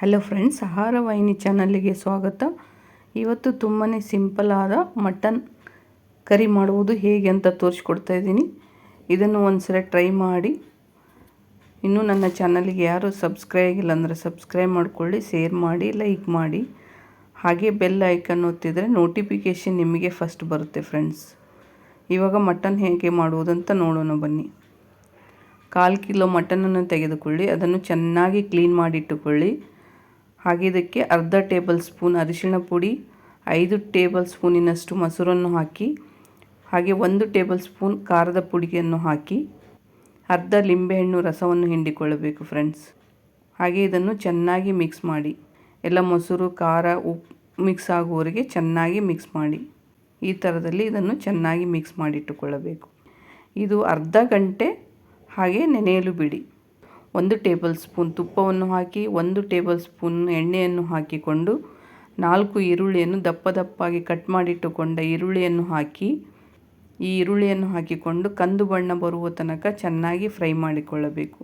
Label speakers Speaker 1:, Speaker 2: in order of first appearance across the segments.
Speaker 1: Hello friends ಆಹಾರ ವಾಹಿನಿ ಚಾನಲ್ಲಿಗೆ ಸ್ವಾಗತ. ಇವತ್ತು ತುಂಬಾ ಸಿಂಪಲಾದ ಮಟನ್ ಕರಿ ಮಾಡುವುದು ಹೇಗೆ ಅಂತ ತೋರಿಸ್ಕೊಡ್ತಾ ಇದ್ದೀನಿ. ಇದನ್ನು ಒಂದ್ಸಲ ಟ್ರೈ ಮಾಡಿ. ಇನ್ನೂ ನನ್ನ ಚಾನಲ್ಗೆ ಯಾರು ಸಬ್ಸ್ಕ್ರೈಬ್ ಆಗಿಲ್ಲ ಅಂದರೆ ಸಬ್ಸ್ಕ್ರೈಬ್ ಮಾಡಿಕೊಳ್ಳಿ ಶೇರ್ ಮಾಡಿ ಲೈಕ್ ಮಾಡಿ. ಹಾಗೆ ಬೆಲ್ ಐಕನ್ ಒತ್ತಿದರೆ ನೋಟಿಫಿಕೇಷನ್ ನಿಮಗೆ ಫಸ್ಟ್ ಬರುತ್ತೆ ಫ್ರೆಂಡ್ಸ್ ಇವಾಗ ಮಟನ್ ಹೇಗೆ ಮಾಡುವುದಂತ ನೋಡೋಣ ಬನ್ನಿ. ಕಾಲು ಕಿಲೋ ಮಟನನ್ನು ತೆಗೆದುಕೊಳ್ಳಿ, ಅದನ್ನು ಚೆನ್ನಾಗಿ ಕ್ಲೀನ್ ಮಾಡಿಟ್ಟುಕೊಳ್ಳಿ ಹಾಗೆ ಇದಕ್ಕೆ ಅರ್ಧ ಟೇಬಲ್ ಸ್ಪೂನ್ ಅರಿಶಿಣ ಪುಡಿ, ಐದು ಟೇಬಲ್ ಸ್ಪೂನಿನಷ್ಟು ಮೊಸರನ್ನು ಹಾಕಿ, ಹಾಗೆ ಒಂದು ಟೇಬಲ್ ಸ್ಪೂನ್ ಖಾರದ ಪುಡಿಯನ್ನು ಹಾಕಿ, ಅರ್ಧ ಲಿಂಬೆಹಣ್ಣು ರಸವನ್ನು ಹಿಂಡಿಕೊಳ್ಳಬೇಕು ಫ್ರೆಂಡ್ಸ್ ಹಾಗೆ ಇದನ್ನು ಚೆನ್ನಾಗಿ ಮಿಕ್ಸ್ ಮಾಡಿ. ಎಲ್ಲ ಮೊಸರು, ಖಾರ ಉಪ್ಪು ಮಿಕ್ಸ್ ಆಗುವವರೆಗೆ ಚೆನ್ನಾಗಿ ಮಿಕ್ಸ್ ಮಾಡಿ. ಈ ಥರದಲ್ಲಿ ಇದನ್ನು ಚೆನ್ನಾಗಿ ಮಿಕ್ಸ್ ಮಾಡಿಟ್ಟುಕೊಳ್ಳಬೇಕು. ಇದು ಅರ್ಧ ಗಂಟೆ ಹಾಗೆ ನೆನೆಯಲು ಬಿಡಿ. ಒಂದು ಟೇಬಲ್ ಸ್ಪೂನ್ ತುಪ್ಪವನ್ನು ಹಾಕಿ, ಒಂದು ಟೇಬಲ್ ಸ್ಪೂನ್ ಎಣ್ಣೆಯನ್ನು ಹಾಕಿಕೊಂಡು, ನಾಲ್ಕು ಈರುಳ್ಳಿಯನ್ನು ದಪ್ಪ ದಪ್ಪಾಗಿ ಕಟ್ ಮಾಡಿಟ್ಟುಕೊಂಡ ಈರುಳ್ಳಿಯನ್ನು ಹಾಕಿ, ಈ ಈರುಳ್ಳಿಯನ್ನು ಹಾಕಿಕೊಂಡು ಕಂದು ಬಣ್ಣ ಬರುವ ತನಕ ಚೆನ್ನಾಗಿ ಫ್ರೈ ಮಾಡಿಕೊಳ್ಳಬೇಕು.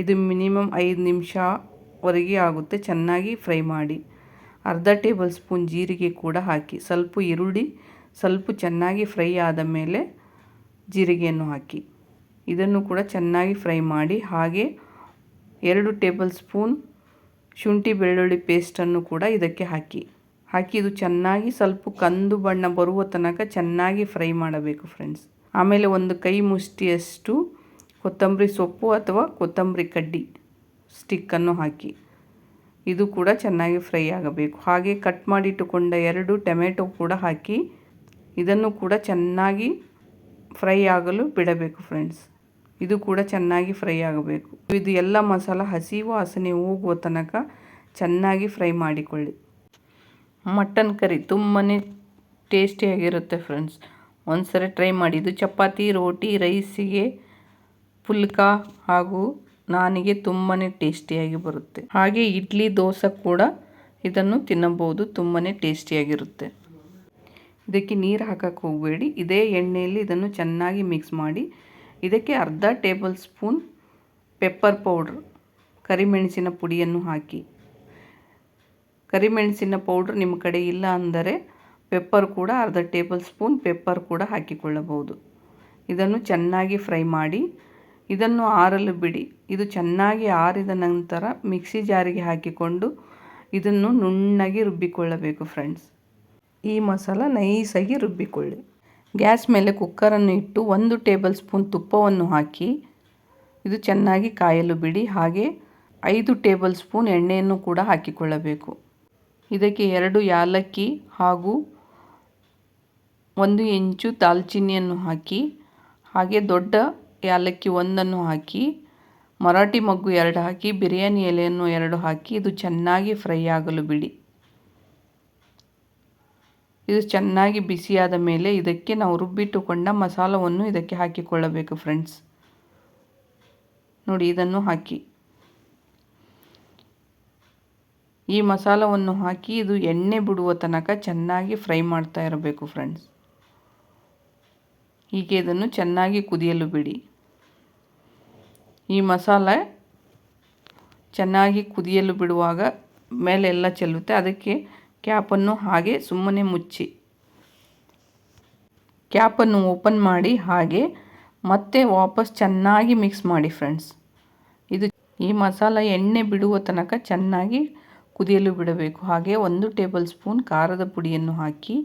Speaker 1: ಇದು ಮಿನಿಮಮ್ ಐದು ನಿಮಿಷವರೆಗೆ ಆಗುತ್ತೆ ಚೆನ್ನಾಗಿ ಫ್ರೈ ಮಾಡಿ. ಅರ್ಧ ಟೇಬಲ್ ಸ್ಪೂನ್ ಜೀರಿಗೆ ಕೂಡ ಹಾಕಿ, ಸ್ವಲ್ಪ ಈರುಳ್ಳಿ, ಸ್ವಲ್ಪ ಚೆನ್ನಾಗಿ ಫ್ರೈ ಆದ ಮೇಲೆ ಜೀರಿಗೆಯನ್ನು ಹಾಕಿ. ಇದನ್ನು ಕೂಡ ಚೆನ್ನಾಗಿ ಫ್ರೈ ಮಾಡಿ, ಹಾಗೆ ಎರಡು ಟೇಬಲ್ ಸ್ಪೂನ್ ಶುಂಠಿ ಬೆಳ್ಳುಳ್ಳಿ ಪೇಸ್ಟನ್ನು ಕೂಡ ಇದಕ್ಕೆ ಹಾಕಿ. ಹಾಕಿ ಇದು ಚೆನ್ನಾಗಿ ಸ್ವಲ್ಪ ಕಂದು ಬಣ್ಣ ಬರುವ ತನಕ ಚೆನ್ನಾಗಿ ಫ್ರೈ ಮಾಡಬೇಕು ಫ್ರೆಂಡ್ಸ್ ಆಮೇಲೆ ಒಂದು ಕೈ ಮುಷ್ಟಿಯಷ್ಟು ಕೊತ್ತಂಬರಿ ಸೊಪ್ಪು ಅಥವಾ ಕೊತ್ತಂಬರಿ ಕಡ್ಡಿ ಸ್ಟಿಕ್ಕನ್ನು ಹಾಕಿ. ಇದು ಕೂಡ ಚೆನ್ನಾಗಿ ಫ್ರೈ ಆಗಬೇಕು. ಹಾಗೆ ಕಟ್ ಮಾಡಿಟ್ಟುಕೊಂಡ ಎರಡು ಟೊಮೆಟೊ ಕೂಡ ಹಾಕಿ ಇದನ್ನು ಕೂಡ ಚೆನ್ನಾಗಿ ಫ್ರೈ ಆಗಲು ಬಿಡಬೇಕು ಫ್ರೆಂಡ್ಸ್ ಇದು ಕೂಡ ಚೆನ್ನಾಗಿ ಫ್ರೈ ಆಗಬೇಕು. ಇದು ಎಲ್ಲ ಮಸಾಲ ಹಸಿ ವಾಸನೆ ಹೋಗುವ ತನಕ ಚೆನ್ನಾಗಿ ಫ್ರೈ ಮಾಡಿಕೊಳ್ಳಿ. ಮಟನ್ ಕರಿ ತುಂಬಾ ಟೇಸ್ಟಿಯಾಗಿರುತ್ತೆ ಫ್ರೆಂಡ್ಸ್. ಒಂದ್ಸರಿ ಟ್ರೈ ಮಾಡಿ. ಇದು ಚಪಾತಿ, ರೋಟಿ, ರೈಸಿಗೆ ಪುಲ್ಕ ಹಾಗೂ ನಾನಿಗೆ ತುಂಬಾ ಟೇಸ್ಟಿಯಾಗಿ ಬರುತ್ತೆ. ಹಾಗೆ ಇಡ್ಲಿ, ದೋಸೆ ಕೂಡ ಇದನ್ನು ತಿನ್ನಬಹುದು. ತುಂಬಾ ಟೇಸ್ಟಿಯಾಗಿರುತ್ತೆ ಇದಕ್ಕೆ ನೀರು ಹಾಕಕ್ಕೆ ಹೋಗಬೇಡಿ. ಇದೇ ಎಣ್ಣೆಯಲ್ಲಿ ಇದನ್ನು ಚೆನ್ನಾಗಿ ಮಿಕ್ಸ್ ಮಾಡಿ ಇದಕ್ಕೆ ಅರ್ಧ ಟೇಬಲ್ ಸ್ಪೂನ್ ಪೆಪ್ಪರ್ ಪೌಡ್ರ್, ಕರಿಮೆಣಸಿನ ಪುಡಿಯನ್ನು ಹಾಕಿ. ಕರಿಮೆಣಸಿನ ಪೌಡ್ರ್ ನಿಮ್ಮ ಕಡೆ ಇಲ್ಲ ಅಂದರೆ ಪೆಪ್ಪರ್ ಕೂಡ ಅರ್ಧ ಟೇಬಲ್ ಸ್ಪೂನ್ ಪೆಪ್ಪರ್ ಕೂಡ ಹಾಕಿಕೊಳ್ಳಬಹುದು. ಇದನ್ನು ಚೆನ್ನಾಗಿ ಫ್ರೈ ಮಾಡಿ, ಇದನ್ನು ಆರಲು ಬಿಡಿ. ಇದು ಚೆನ್ನಾಗಿ ಆರಿದ ನಂತರ ಮಿಕ್ಸಿ ಜಾರಿಗೆ ಹಾಕಿಕೊಂಡು ಇದನ್ನು ನುಣ್ಣಗೆ ರುಬ್ಬಿಕೊಳ್ಳಬೇಕು ಫ್ರೆಂಡ್ಸ್ ಈ ಮಸಾಲ ನೈಸಾಗಿ ರುಬ್ಬಿಕೊಳ್ಳಿ. ಗ್ಯಾಸ್ ಮೇಲೆ ಕುಕ್ಕರನ್ನು ಇಟ್ಟು ಒಂದು ಟೇಬಲ್ ಸ್ಪೂನ್ ತುಪ್ಪವನ್ನು ಹಾಕಿ ಇದು ಚೆನ್ನಾಗಿ ಕಾಯಲು ಬಿಡಿ. ಹಾಗೆ ಐದು ಟೇಬಲ್ ಸ್ಪೂನ್ ಎಣ್ಣೆಯನ್ನು ಕೂಡ ಹಾಕಿಕೊಳ್ಳಬೇಕು. ಇದಕ್ಕೆ ಎರಡು ಯಾಲಕ್ಕಿ ಹಾಗೂ ಒಂದು ಇಂಚು ದಾಲ್ಚಿನ್ನಿಯನ್ನು ಹಾಕಿ, ಹಾಗೆ ದೊಡ್ಡ ಯಾಲಕ್ಕಿ ಒಂದನ್ನು ಹಾಕಿ, ಮರಾಠಿ ಮಗ್ಗು ಎರಡು ಹಾಕಿ, ಬಿರಿಯಾನಿ ಎಲೆಯನ್ನು ಎರಡು ಹಾಕಿ, ಇದು ಚೆನ್ನಾಗಿ ಫ್ರೈ ಆಗಲು ಬಿಡಿ. ಇದು ಚೆನ್ನಾಗಿ ಬಿಸಿಯಾದ ಮೇಲೆ ಇದಕ್ಕೆ ನಾವು ರುಬ್ಬಿಟ್ಟುಕೊಂಡ ಮಸಾಲವನ್ನು ಇದಕ್ಕೆ ಹಾಕಿಕೊಳ್ಳಬೇಕು ಫ್ರೆಂಡ್ಸ್ ನೋಡಿ, ಇದನ್ನು ಹಾಕಿ. ಈ ಮಸಾಲವನ್ನು ಹಾಕಿ ಇದು ಎಣ್ಣೆ ಬಿಡುವ ತನಕ ಚೆನ್ನಾಗಿ ಫ್ರೈ ಮಾಡ್ತಾ ಇರಬೇಕು ಫ್ರೆಂಡ್ಸ್ ಹೀಗೆ ಇದನ್ನು ಚೆನ್ನಾಗಿ ಕುದಿಯಲು ಬಿಡಿ. ಈ ಮಸಾಲೆ ಚೆನ್ನಾಗಿ ಕುದಿಯಲು ಬಿಡುವಾಗ ಮೇಲೆಲ್ಲ ಚೆಲ್ಲುತ್ತೆ. ಅದಕ್ಕೆ ಕ್ಯಾಪನ್ನು ಹಾಗೆ ಸುಮ್ಮನೆ ಮುಚ್ಚಿ. ಕ್ಯಾಪನ್ನು ಓಪನ್ ಮಾಡಿ ಹಾಗೆ ಮತ್ತೆ ವಾಪಸ್ ಚೆನ್ನಾಗಿ ಮಿಕ್ಸ್ ಮಾಡಿ ಫ್ರೆಂಡ್ಸ್. ಇದು ಈ ಮಸಾಲ ಎಣ್ಣೆ ಬಿಡುವ ತನಕ ಚೆನ್ನಾಗಿ ಕುದಿಯಲು ಬಿಡಬೇಕು. ಹಾಗೆ ಒಂದು ಟೇಬಲ್ ಸ್ಪೂನ್ ಖಾರದ ಪುಡಿಯನ್ನು ಹಾಕಿ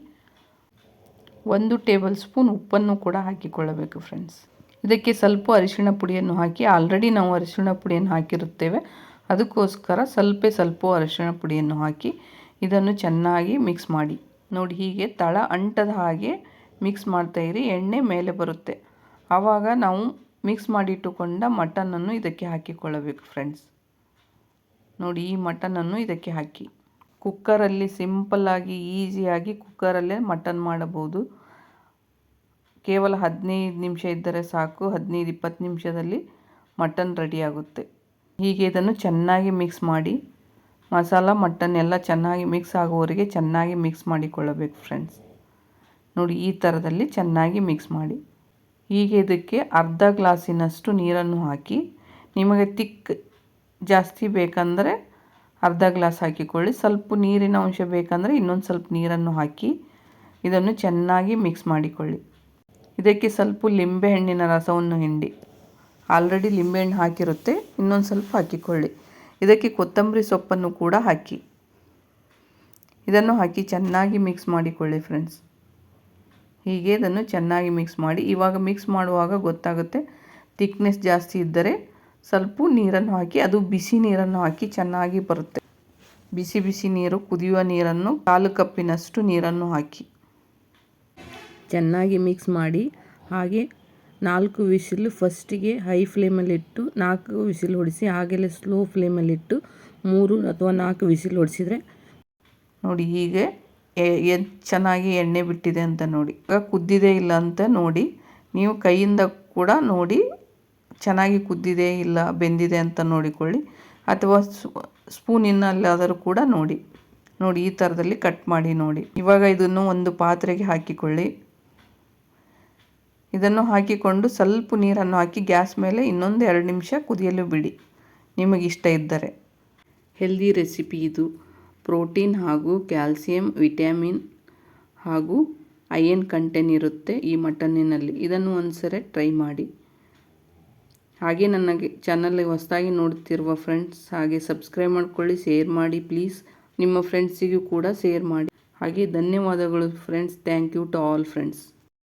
Speaker 1: ಒಂದು ಟೇಬಲ್ ಸ್ಪೂನ್ ಉಪ್ಪನ್ನು ಕೂಡ ಹಾಕಿಕೊಳ್ಳಬೇಕು ಫ್ರೆಂಡ್ಸ್. ಇದಕ್ಕೆ ಸ್ವಲ್ಪ ಅರಿಶಿಣ ಪುಡಿಯನ್ನು ಹಾಕಿ, ಆಲ್ರೆಡಿ ನಾವು ಅರಿಶಿಣ ಪುಡಿಯನ್ನು ಹಾಕಿರುತ್ತೇವೆ. ಅದಕ್ಕೋಸ್ಕರ ಸ್ವಲ್ಪ ಸ್ವಲ್ಪ ಅರಿಶಿಣ ಪುಡಿಯನ್ನು ಹಾಕಿ ಇದನ್ನು ಚೆನ್ನಾಗಿ ಮಿಕ್ಸ್ ಮಾಡಿ. ನೋಡಿ ಹೀಗೆ ತಳ ಅಂಟದ ಹಾಗೆ ಮಿಕ್ಸ್ ಮಾಡ್ತಾಯಿರಿ ಎಣ್ಣೆ ಮೇಲೆ ಬರುತ್ತೆ. ಆವಾಗ ನಾವು ಮಿಕ್ಸ್ ಮಾಡಿಟ್ಟುಕೊಂಡ ಮಟನನ್ನು ಇದಕ್ಕೆ ಹಾಕಿಕೊಳ್ಳಬೇಕು ಫ್ರೆಂಡ್ಸ್ ನೋಡಿ ಈ ಮಟನನ್ನು ಇದಕ್ಕೆ ಹಾಕಿ. ಕುಕ್ಕರಲ್ಲಿ ಸಿಂಪಲ್ಲಾಗಿ ಈಸಿಯಾಗಿ ಕುಕ್ಕರಲ್ಲೇ ಮಟನ್ ಮಾಡಬಹುದು. ಕೇವಲ ಹದಿನೈದು ನಿಮಿಷ ಇದ್ದರೆ ಸಾಕು, ಹದಿನೈದು ಇಪ್ಪತ್ತು ನಿಮಿಷದಲ್ಲಿ ಮಟನ್ ರೆಡಿಯಾಗುತ್ತೆ ಹೀಗೆ ಇದನ್ನು ಚೆನ್ನಾಗಿ ಮಿಕ್ಸ್ ಮಾಡಿ. ಮಸಾಲ, ಮಟನ್ ಎಲ್ಲ ಚೆನ್ನಾಗಿ ಮಿಕ್ಸ್ ಆಗುವವರೆಗೆ ಚೆನ್ನಾಗಿ ಮಿಕ್ಸ್ ಮಾಡಿಕೊಳ್ಳಬೇಕು ಫ್ರೆಂಡ್ಸ್ ನೋಡಿ, ಈ ಥರದಲ್ಲಿ ಚೆನ್ನಾಗಿ ಮಿಕ್ಸ್ ಮಾಡಿ. ಹೀಗೆ ಇದಕ್ಕೆ ಅರ್ಧ ಗ್ಲಾಸಿನಷ್ಟು ನೀರನ್ನು ಹಾಕಿ, ನಿಮಗೆ ತಿಕ್ ಜಾಸ್ತಿ ಬೇಕಂದರೆ ಅರ್ಧ ಗ್ಲಾಸ್ ಹಾಕಿಕೊಳ್ಳಿ. ಸ್ವಲ್ಪ ನೀರಿನ ಅಂಶ ಬೇಕಂದರೆ ಇನ್ನೊಂದು ಸ್ವಲ್ಪ ನೀರನ್ನು ಹಾಕಿ ಇದನ್ನು ಚೆನ್ನಾಗಿ ಮಿಕ್ಸ್ ಮಾಡಿಕೊಳ್ಳಿ. ಇದಕ್ಕೆ ಸ್ವಲ್ಪ ಲಿಂಬೆಹಣ್ಣಿನ ರಸವನ್ನು ಹಿಂಡಿ. ಆಲ್ರೆಡಿ ಲಿಂಬೆಹಣ್ಣು ಹಾಕಿರುತ್ತೆ, ಇನ್ನೊಂದು ಸ್ವಲ್ಪ ಹಾಕಿಕೊಳ್ಳಿ. ಇದಕ್ಕೆ ಕೊತ್ತಂಬರಿ ಸೊಪ್ಪನ್ನು ಕೂಡ ಹಾಕಿ. ಇದನ್ನು ಹಾಕಿ ಚೆನ್ನಾಗಿ ಮಿಕ್ಸ್ ಮಾಡಿಕೊಳ್ಳಿ ಫ್ರೆಂಡ್ಸ್ ಹೀಗೆ ಇದನ್ನು ಚೆನ್ನಾಗಿ ಮಿಕ್ಸ್ ಮಾಡಿ. ಇವಾಗ ಮಿಕ್ಸ್ ಮಾಡುವಾಗ ಗೊತ್ತಾಗುತ್ತೆ ತಿಕ್ನೆಸ್ ಜಾಸ್ತಿ ಇದ್ದರೆ ಸ್ವಲ್ಪ ನೀರನ್ನು ಹಾಕಿ, ಅದು ಬಿಸಿ ನೀರನ್ನು ಹಾಕಿ ಚೆನ್ನಾಗಿ ಬರುತ್ತೆ. ಬಿಸಿ ಬಿಸಿ ನೀರು, ಕುದಿಯುವ ನೀರನ್ನು, ಕಾಲು ಕಪ್ಪಿನಷ್ಟು ನೀರನ್ನು ಹಾಕಿ. ಚೆನ್ನಾಗಿ ಮಿಕ್ಸ್ ಮಾಡಿ. ಹಾಗೆ ನಾಲ್ಕು ವಿಸಿಲ್ ಫಸ್ಟಿಗೆ ಹೈ ಫ್ಲೇಮಲ್ಲಿಟ್ಟು ನಾಲ್ಕು ವಿಸಿಲ್ ಹೊಡಿಸಿ ಹಾಗೆಲ್ಲ ಸ್ಲೋ ಫ್ಲೇಮಲ್ಲಿಟ್ಟು ಮೂರು ಅಥವಾ ನಾಲ್ಕು ವಿಸಿಲ್ ಹೊಡಿಸಿದರೆ ನೋಡಿ ಹೀಗೆ ಎ ಚೆನ್ನಾಗಿ ಎಣ್ಣೆ ಬಿಟ್ಟಿದೆ ಅಂತ ನೋಡಿ. ಈಗ ಕುದ್ದಿದೆ ಇಲ್ಲ ಅಂತ ನೋಡಿ. ನೀವು ಕೈಯಿಂದ ಕೂಡ ನೋಡಿ ಚೆನ್ನಾಗಿ ಕುದ್ದಿದೆ ಇಲ್ಲ, ಬೆಂದಿದೆ ಅಂತ ನೋಡಿಕೊಳ್ಳಿ. ಅಥವಾ ಸ್ಪೂನಿನಲ್ಲಾದರೂ ಕೂಡ ನೋಡಿ. ನೋಡಿ ಈ ಥರದಲ್ಲಿ ಕಟ್ ಮಾಡಿ ನೋಡಿ. ಇವಾಗ ಇದನ್ನು ಒಂದು ಪಾತ್ರೆಗೆ ಹಾಕಿಕೊಳ್ಳಿ. ಇದನ್ನು ಹಾಕಿಕೊಂಡು ಸ್ವಲ್ಪ ನೀರನ್ನು ಹಾಕಿ ಗ್ಯಾಸ್ ಮೇಲೆ ಇನ್ನೊಂದು ಎರಡು ನಿಮಿಷ ಕುದಿಯಲು ಬಿಡಿ. ನಿಮಗಿಷ್ಟ ಇದ್ದರೆ. ಹೆಲ್ದಿ ರೆಸಿಪಿ ಇದು. ಪ್ರೋಟೀನ್ ಹಾಗೂ ಕ್ಯಾಲ್ಸಿಯಂ ವಿಟ್ಯಾಮಿನ್ ಹಾಗೂ ಐಯನ್ ಕಂಟೆನ್ ಇರುತ್ತೆ ಈ ಮಟನ್ನಿನಲ್ಲಿ. ಇದನ್ನು ಒಂದು ಟ್ರೈ ಮಾಡಿ. ಹಾಗೆ ನನಗೆ ಚಾನಲ್ಗೆ ಹೊಸದಾಗಿ ನೋಡ್ತಿರುವ ಫ್ರೆಂಡ್ಸ್ ಹಾಗೆ ಸಬ್ಸ್ಕ್ರೈಬ್ ಮಾಡ್ಕೊಳ್ಳಿ, ಶೇರ್ ಮಾಡಿ ಪ್ಲೀಸ್. ನಿಮ್ಮ ಫ್ರೆಂಡ್ಸಿಗೂ ಕೂಡ ಶೇರ್ ಮಾಡಿ. ಹಾಗೆ ಧನ್ಯವಾದಗಳು friends. Thank you to all friends.